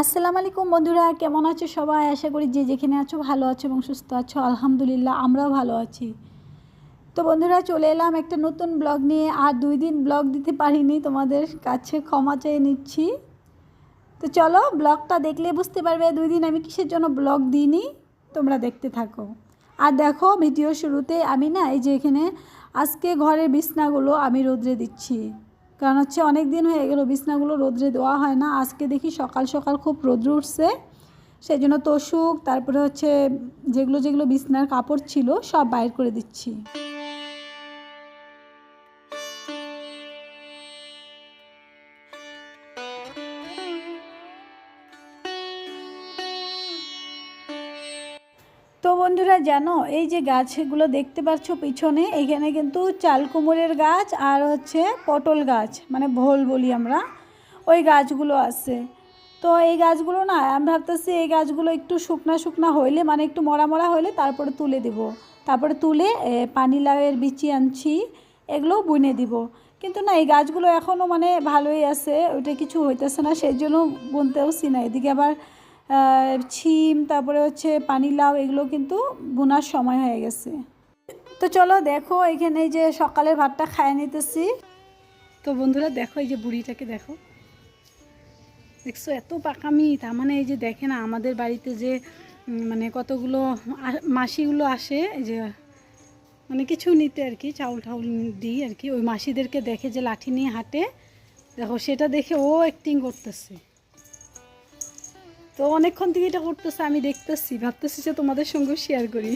আসসালামু আলাইকুম বন্ধুরা, কেমন আছো সবাই? আশা করি যে যেখানে আছো ভালো আছো এবং সুস্থ আছো। আলহামদুলিল্লাহ, আমরাও ভালো আছি। তো বন্ধুরা, চলে এলাম একটা নতুন ব্লগ নিয়ে। আর দুই দিন ব্লগ দিতে পারিনি, তোমাদের কাছে ক্ষমা চেয়ে নিচ্ছি। তো চলো, ব্লগটা দেখলে বুঝতে পারবে দুই দিন আমি কিসের জন্য ব্লগ দিইনি। তোমরা দেখতে থাকো। আর দেখো, ভিডিও শুরুতে আমি না, এই যে এখানে আজকে ঘরের বিছনাগুলো আমি রোদ্রে দিচ্ছি। কারণ হচ্ছে অনেক দিন হয়ে গেলো, বিছনাগুলো রোদ্রে দেওয়া হয় না। আজকে দেখি সকাল সকাল খুব রোদ্র উঠছে। সেই জন্য তোষুক, তারপরে হচ্ছে যেগুলো যেগুলো বিছনার কাপড় ছিল সব বাইর করে দিচ্ছি। তো বন্ধুরা জানো, এই যে গাছগুলো দেখতে পাচ্ছ পিছনে, এখানে কিন্তু চাল কুমড়ের গাছ আর হচ্ছে পটল গাছ মানে ভোল বলি আমরা, ওই গাছগুলো আছে। তো এই গাছগুলো না, আমি ভাবতেছি এই গাছগুলো একটু শুকনা শুকনা হইলে মানে একটু মরা মরা হইলে তারপরে তুলে দেব। তারপরে তুলে পানি লাউয়ের বিচি আনছি এগুলো বুনে দিব। কিন্তু না, এই গাছগুলো এখনও মানে ভালোই আছে, ওইটা কিছু হইতেছে না, সেই জন্য বুনতেওছি না। এদিকে আবার ছিম, তারপরে হচ্ছে পানি লাউ, এগুলো কিন্তু বোনার সময় হয়ে গেছে। তো চলো দেখো, এখানে এই যে সকালের ভাতটা খায় নিতেছি। তো বন্ধুরা, দেখো এই যে বুড়িটাকে দেখো। দেখছ, এত পাকামি, তার মানে এই যে দেখে না, আমাদের বাড়িতে যে মানে কতগুলো মাসিগুলো আসে, এই যে মানে কিছু নিতে আর কি, চাউল টাউল দিই আর কি। ওই মাসিদেরকে দেখে যে লাঠি নিয়ে হাঁটে। দেখো, সেটা দেখে ও অ্যাক্টিং করতেছে। তো অনেকক্ষণ থেকে এটা করতেছে, আমি দেখতেছি, ভাবতেছি যে তোমাদের সঙ্গেও শেয়ার করি।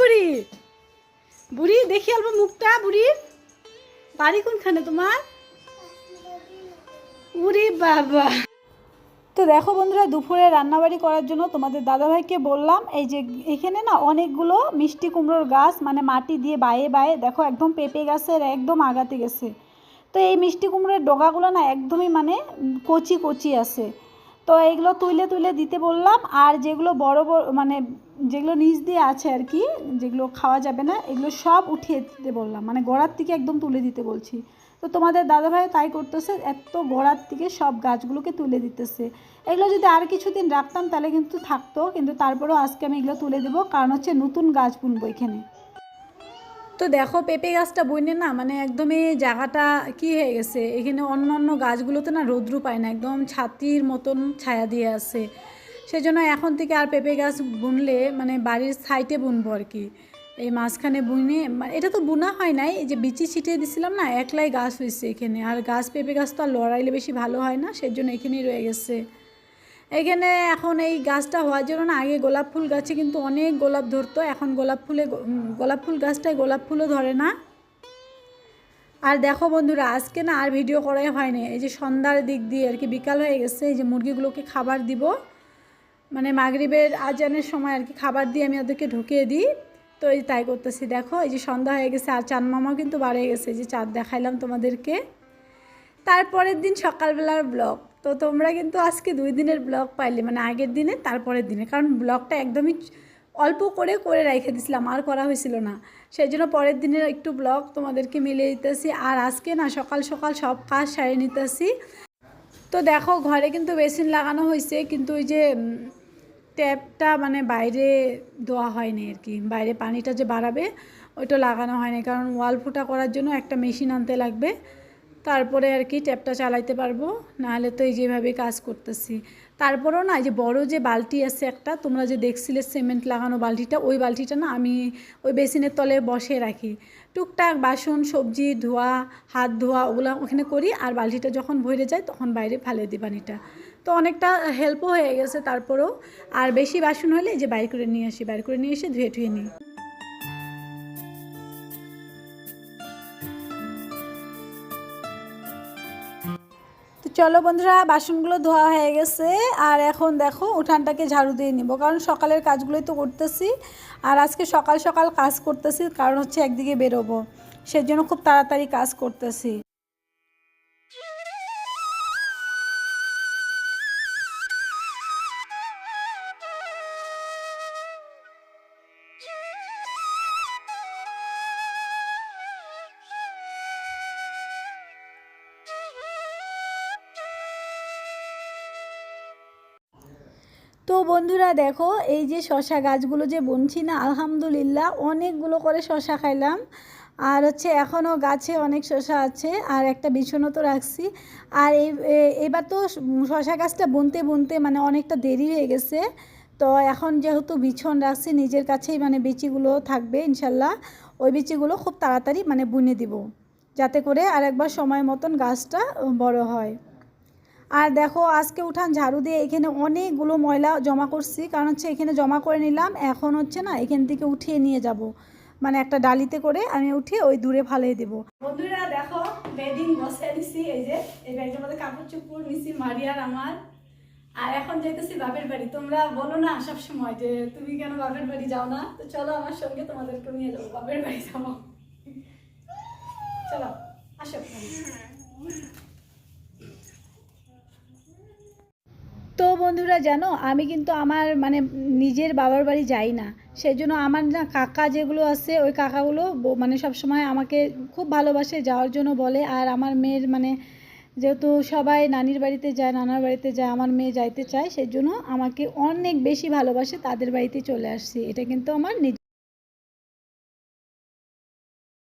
বুড়ি! বুড়ি, দেখি অল্প মুখটা বুড়ির বাড়ি কোনখানে তোমার? উরি বাবা! তো দেখো বন্ধুরা, দুপুরে রান্নাবাড়ি করার জন্য তোমাদের দাদাভাইকে বললাম, এই যে এখানে না অনেকগুলো মিষ্টি কুমড়োর গাছ মানে মাটি দিয়ে বায়ে বায়ে, দেখো একদম পেঁপে গাছের একদম আগাতে গেছে। তো এই মিষ্টি কুমড়োর ডগাগুলো না একদমই মানে কচি কচি আছে। তো এইগুলো তুলে তুলে দিতে বললাম, আর যেগুলো বড় বড় মানে যেগুলো নিচ দিয়ে আছে আর কি, যেগুলো খাওয়া যাবে না, এগুলো সব উঠিয়ে দিতে বললাম। মানে গোড়ার থেকে একদম তুলে দিতে বলছি। তো তোমাদের দাদাভাই তাই করতেছে, এত গোড়ার থেকে সব গাছগুলোকে তুলে দিতেছে। এগুলো যদি আর কিছুদিন রাখতাম তাহলে কিন্তু থাকতো, কিন্তু তারপরেও আজকে আমি এগুলো তুলে দেবো, কারণ হচ্ছে নতুন গাছ বুনবো এখানে। তো দেখো পেঁপে গাছটা বইনে না মানে একদমই জায়গাটা কি হয়ে গেছে? এখানে অন্য অন্য গাছগুলোতে না রৌদ্র পায় না, একদম ছাতির মতন ছায়া দিয়ে আছে। সেই জন্য এখন থেকে আর পেঁপে গাছ বুনলে মানে বাড়ির সাইডে বুনবো আর কি। এই মাঝখানে বুনে এটা তো বোনা হয় নাই যে বিচি ছিটিয়ে দিছিলাম না, একলাই গাছ হয়েছে এখানে। আর গাছ, পেঁপে গাছ তো আর লড়াইলে বেশি ভালো হয় না সেই জন্য এখানেই রয়ে গেছে। এখানে এখন এই গাছটা হওয়ার জন্য না আগে গোলাপ ফুল গাছে কিন্তু অনেক গোলাপ ধরতো, এখন গোলাপ ফুলে গোলাপ ফুল গাছটায় গোলাপ ফুলও ধরে না। আর দেখো বন্ধুরা, আজকে না আর ভিডিও করাই হয়নি। এই যে সন্ধ্যার দিক দিয়ে আর কি বিকাল হয়ে গেছে, এই যে মুরগিগুলোকে খাবার দিব। মানে মাগরিবের আজানের সময় আর কি খাবার দিয়ে আমি ওদেরকে ঢুকিয়ে দিই। তো এই তাই করতেছি। দেখো, এই যে সন্ধ্যা হয়ে গেছে আর চাঁদ মামাও কিন্তু বাড়ে গেছে। যে চাঁদ দেখাইলাম তোমাদেরকে। তারপরের দিন সকালবেলার ব্লগ। তো তোমরা কিন্তু আজকে দুই দিনের ব্লগ পাইলে মানে আগের দিনে, তারপরের দিনে। কারণ ব্লগটা একদমই অল্প করে করে রেখে দিছিলাম, আর করা হয়েছিল না। সেই জন্য পরের দিনের একটু ব্লগ তোমাদেরকে মিলিয়ে দিতেছি। আর আজকে না, সকাল সকাল সব কাজ সারিয়ে নিতেছি। তো দেখো, ঘরে কিন্তু বেসিন লাগানো হয়েছে, কিন্তু ওই যে ট্যাপটা মানে বাইরে দেওয়া হয়নি আর কি। বাইরে পানিটা যে বাড়াবে, ওইটা লাগানো হয়নি। কারণ ওয়াল ফুটা করার জন্য একটা মেশিন আনতে লাগবে। তারপরে আর কি ট্যাপটা চালাইতে পারব, নাহলে তো এই যেভাবে কাজ করতেছি। তারপরেও না যে বড় যে বালতি আছে একটা, তোমরা যে দেখছিলে সিমেন্ট লাগানো বালতিটা, ওই বালতিটা না আমি ওই বেসিনের তলে বসে রাখি। টুকটাক বাসন, সবজি, ধোয়া, হাত ধোয়া, ওগুলো ওখানে করি, আর বালতিটা যখন ভরে যায় তখন বাইরে ফেলে দিই পানিটা। তো অনেকটা হেল্পও হয়ে গেছে তারপরেও। আর বেশি বাসন হলে যে বাইর করে নিয়ে আসি, বাইর করে নিয়ে এসে ধুয়ে ধুয়ে নিই। চলো বন্ধুরা, বাসনগুলো ধোয়া হয়ে গেছে। আর এখন দেখো, উঠানটাকে ঝাড়ু দিয়ে নিব, কারণ সকালের কাজগুলোই তো করতেছি। আর আজকে সকাল সকাল কাজ করতেছি, কারণ হচ্ছে একদিকে বেরোবো। সেজন্য খুব তাড়াতাড়ি কাজ করতেছি। তো বন্ধুরা দেখো, এই যে শশা গাছগুলো যে বুনছি না, আলহামদুলিল্লাহ অনেকগুলো করে শশা খাইলাম। আর হচ্ছে এখনও গাছে অনেক শশা আছে, আর একটা বিছনও তো রাখছি। আর এই এবার তো শশা গাছটা বুনতে বুনতে মানে অনেকটা দেরি হয়ে গেছে। তো এখন যেহেতু বিছন রাখছি, নিজের কাছেই মানে বিচিগুলো থাকবে ইনশাল্লাহ। ওই বিচিগুলো খুব তাড়াতাড়ি মানে বুনে দিব, যাতে করে আরেকবার সময় মতন গাছটা বড় হয়। আর দেখো, আজকে উঠান ঝাড়ু দিয়ে এখানে অনেকগুলো ময়লা জমা করছি। কারণ হচ্ছে এখানে জমা করে নিলাম, এখন হচ্ছে না, এখান থেকে উঠিয়ে নিয়ে যাব। মানে একটা ডালিতে করে আমি উঠিয়ে ওই দূরে ফালিয়ে দেব। বন্ধুরা, দেখো, বেডিং বসে নিছি এই যে, এই ব্যাগের মধ্যে কাপড় চুপড় নিছি মারিয়ার আমার। আর এখন যাইতেছি বাপের বাড়ি। তোমরা বলো না সব সময় যে, তুমি কেন বাপের বাড়ি যাও না? তো চলো আমার সঙ্গে তোমাদেরকে নিয়ে যাব, বাপের বাড়ি যাব। চলো, আসো। তো বন্ধুরা জানো, আমি কিন্তু আমার মানে নিজের বাবার বাড়ি যাই না। সেই জন্য আমার না কাকা যেগুলো আছে, ওই কাকাগুলো মানে সব সময় আমাকে খুব ভালোবাসে, যাওয়ার জন্য বলে। আর আমার মেয়ের মানে যেহেতু সবাই নানির বাড়িতে যায়, নানার বাড়িতে যায়, আমার মেয়ে যাইতে চায় সেই জন্য আমাকে অনেক বেশি ভালোবাসে, তাদের বাড়িতে চলে আসছি। এটা কিন্তু আমার নিজের